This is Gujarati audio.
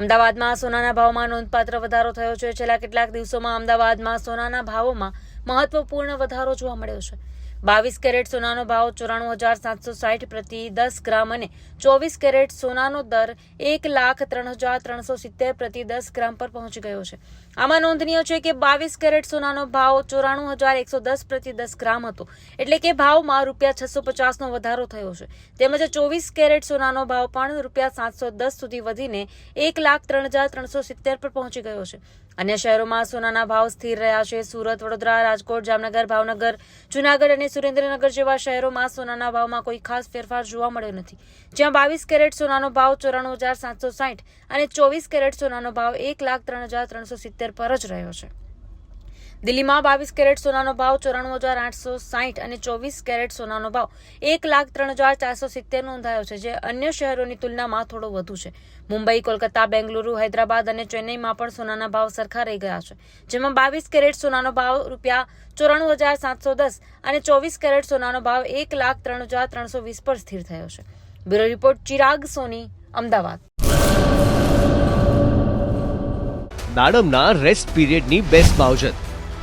અમદાવાદમાં સોનાના ભાવમાં નોંધપાત્ર વધારો થયો છે. છેલ્લા કેટલાક દિવસોમાં અમદાવાદમાં સોનાના ભાવોમાં મહત્વપૂર્ણ વધારો જોવા મળ્યો છે. બાવીસ કેરેટ સોનાનો ભાવ ચોરાણું હજાર સાતસો સાઠ પ્રતિ દસ ગ્રામ અને ચોવીસ કેરેટ સોનાનો દર એક લાખ ત્રણ હજાર ત્રણસો સિત્તેર પ્રતિ દસ ગ્રામ પર પહોંચી ગયો છે. આમાં નોંધનીય છે કે બાવીસ કેરેટ સોનાનો ભાવ ચોરાણું હજાર એકસો દસ પ્રતિ દસ ગ્રામ હતો, એટલે કે ભાવમાં રૂપિયા છસો પચાસનો વધારો થયો છે. તેમજ ચોવીસ કેરેટ સોનાનો ભાવ પણ રૂપિયા સાતસો દસ સુધી વધીને એક લાખ ત્રણ હજાર ત્રણસો સિત્તેર પર પહોંચી ગયો છે. અન્ય શહેરોમાં સોનાના ભાવ સ્થિર રહ્યા છે. સુરત, વડોદરા, રાજકોટ, જામનગર, ભાવનગર, જુનાગઢ અને સુરેન્દ્રનગર જેવા શહેરોમાં સોનાના ભાવમાં કોઈ ખાસ ફેરફાર જોવા મળ્યો નથી. જ્યાં બાવીસ કેરેટ સોનાનો ભાવ ચોરાણું હજાર સાતસો સાઠ અને ચોવીસ કેરેટ સોનાનો ભાવ એક લાખ ત્રણ હજાર ત્રણસો સિત્તેર પર જ રહ્યો છે. દિલ્હીમાં બાવીસ કેરેટ સોનાનો ભાવ, ચોરાણું હજાર આઠસો સાઠ અને ચોવીસ કેરેટ સોનાનો ભાવ. એક લાખ ત્રણ હજાર ચારસો સિત્તેર નોંધાયો છે, જે અન્ય શહેરોની તુલનામાં થોડો વધુ છે. મુંબઈ, કોલકાતા, બેંગલુરુ, હૈદરાબાદ અને ચેન્નઈમાં પણ સોનાના ભાવ સરખા રહી ગયા છે. જેમાં બાવીસ કેરેટ સોનાનો ભાવ રૂપિયા ચોરાણું હજાર સાતસો દસ અને ચોવીસ કેરેટ સોનાનો ભાવ એક લાખ ત્રણ હજાર ત્રણસો વીસ પર સ્થિર થયો છે. Bureau report, Chirag Soni, Ahmedabad. દાડમના rest પીરિયડની બેસ્ટ માવજત